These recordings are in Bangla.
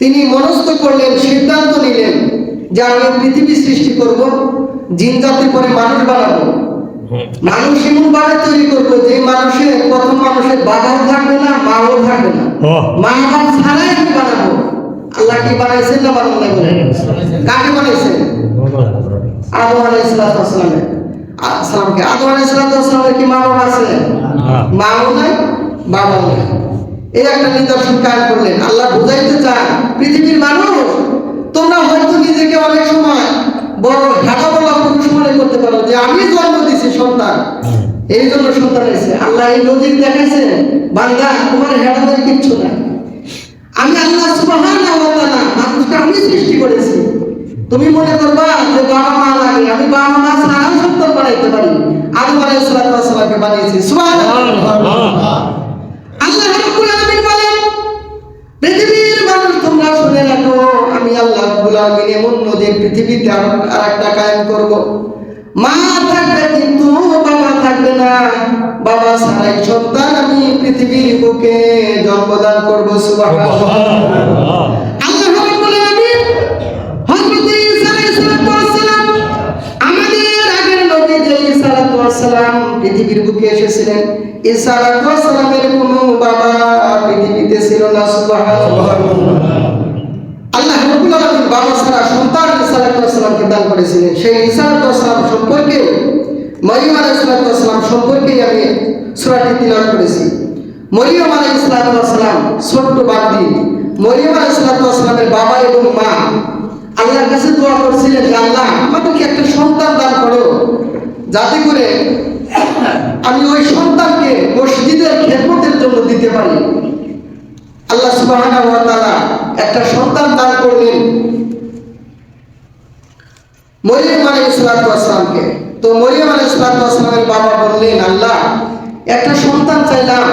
তিনি মনস্থ করলেন সিদ্ধান্ত নিলেন যে আমি পৃথিবী সৃষ্টি করব জিন জাতি পরে মানুষ বানাবো। মানুষ এমন ভাবে তৈরি করব যে মানুষের প্রথম মানুষের বাবাও থাকবে না মাও থাকবে না। মা ছাড়াই আমি বানাবো। আল্লাহ কি বানাইছেন না বানান নাই কাকে বানাইছেন? আদম আলাইহিসসালামের আসসালামকে আদম আলাইহিসসালামের কি মা বাবা আছে। মাও নাই বাবাও নাই। এই একটা নিদর্শন কাজ করলেন। আল্লাহ বুঝাইতে চান পৃথিবীর মানুষ তোমরা হয়তো নিজেকে অনেক সময় বড় বলা পুরুষ মনে করতে পারো যে আমি জন্ম দিছি সন্তান। এই জন্য সন্তান এসে আল্লাহ এই নজির দেখাইছে, বান্দা, তোমার হেডাদের কিচ্ছু নাই। আমি আল্লাহ তাআলা মানুষকে আমি সৃষ্টি করেছি। তুমি মনে করবা যে বাবা মা লাগে, আমি বাবা মা ছাড়াও সন্তান বানাইতে পারি। আদম আলাইহিস সালামকে বানিয়েছি। সুবহানাল্লাহ। এমন নদীর পৃথিবীতে আর- একটা কায়েম করব। মা থাকবে কিন্তু বাবা থাকবে না। বাবা ছাড়াই সন্তান আমি পৃথিবীর বুকে জন্মদান করব পৃথিবীর বুকে এসেছিলেন বাবা পৃথিবীতে ছিল না, সুবহানাল্লাহ আল্লাহ রাব্বুল আলামিন বাবা ছাড়া সন্তান ঈসা দান করেছিলেন। সেই সালাম সম্পর্কে, মরিয়ম আলাইহিস সালাম সম্পর্কে আমি সূরাটি তিলাওয়াত করেছি। মরিয়ম আলাইহিস সালাম ছোট্ট বান্দি। মরিয়ম আলাইহিস সালামের বাবা এবং মা আল্লাহর কাছে দোয়া করছিলেন আল্লাহ, আমাদেরকে একটা সন্তান দান করো। যাতে করে আমি ওই সন্তানকে মসজিদের খেদমতের জন্য দিতে পারি। আল্লাহ তাআলা একটা সন্তান দান করলেন। মরিয়ম আলাইহিস সালামকে। তো মরিয়ম আলাইহিস সালামের বাবা বললেন, আল্লাহ, একটা সন্তান চাইলাম,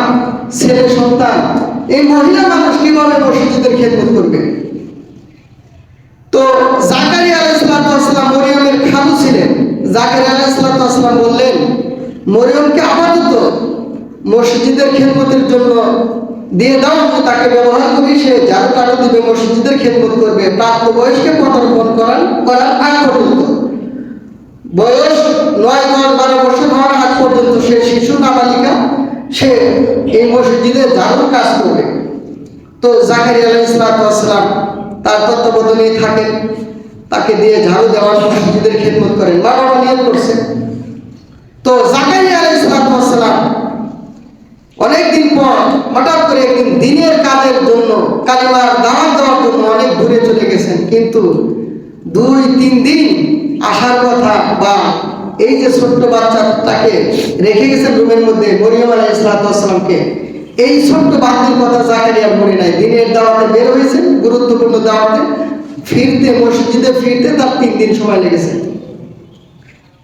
ছেলে সন্তান। এই মহিলা মানুষ কীভাবে মসজিদের খেদমত করবে। তো জাকারিয়া আলাইহিস সালাম মরিয়মের খালু ছিলেন। জাকারিয়া আলাইহিস সালাম বললেন, মরিয়মকে আপাতত মসজিদের খেদমতের জন্য দিয়ে দাও তাকে ব্যবহার করি, সে যার টাকা দিবে, মসজিদের খেদমত করবে, প্রাপ্ত বয়সকে পদার্পণ করার করার আগ পর্যন্ত। বয়স নয় দশ বারো বছর হওয়ার আগ পর্যন্ত সে শিশু নাবালিকা, সে এই মসজিদে ঝাড়ুর কাজ করবে। তো জাকারিয়া আলাইহিসসালাম তার তত্ত্বাবধানেই থাকেন। তাকে দিয়ে ঝাড়ু দেওয়ার মসজিদের খেদমত করেন। বাবা নিয়ত করছে তো জাকারিয়া আলাইহিসসালাম অনেকদিন পর, হঠাৎ করে একদিন দিনের কাজের জন্য কালিমার দাওয়াত দেওয়ার জন্য অনেক দূরে চলে গেছেন। কিন্তু দুই, তিন দিন আসার কথা বা এই যে ছোট্ট বাচ্চাটাকে রেখে গেছেন রুমের মধ্যে, মরিয়ম আলাহ ইসলাতামকে এই ছোট্ট বাচ্চার কথা জাকারিয়া মনে নাই। দিনের দাওয়াতে বের হয়েছে গুরুত্বপূর্ণ দাওয়াতে ফিরতে, মসজিদে ফিরতে তার তিন দিন সময় লেগেছে।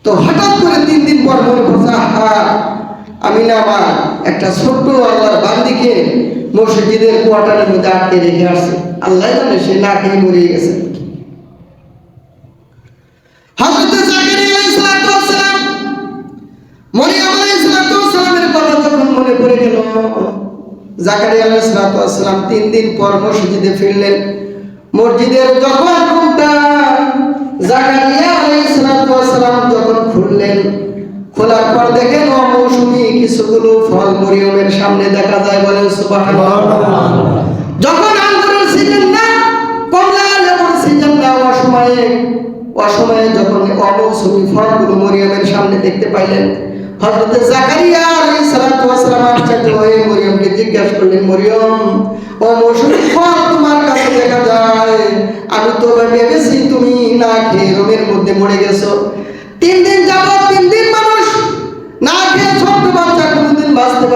তো হঠাৎ করে তিন দিন পর মনে পড়ছে আহা, আমি না আমার একটা ছোট্ট আল্লাহর বান্দিকে মসজিদের কোয়ার্টারের মধ্যে আটকে রেখে আসছে। আল্লাহ জানে সে না খেয়ে মরে গেছে। তিন দিন পর মসজিদে ফিরলেন। মসজিদের খুললেন, খোলার পর ফল মরিয়মের সামনে দেখা যায় বলেন যখন আঙ্গুরের সিজন না, কমলা লেবুর সিজন না, অসময়ে অসময়ে যখন অমৌসুমি ফলগুলো মরিয়মের সামনে দেখতে পাইলেন, হযরত জাকারিয়া আলাইহিস সালাতু ওয়াসসালাম আশ্চর্য হয়ে মরিয়মকে জিজ্ঞাসা করলেন, মরিয়ম অমৌসুমি ফল তোমার কাছে দেখা যায়, আমি তো ভেবেছি তুমি না খেয়ে রোমের মধ্যে মরে গেছো। তিন দিন যাবত তিন দিন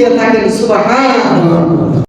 দিয়ে থাকেন সুবহানাল্লাহ।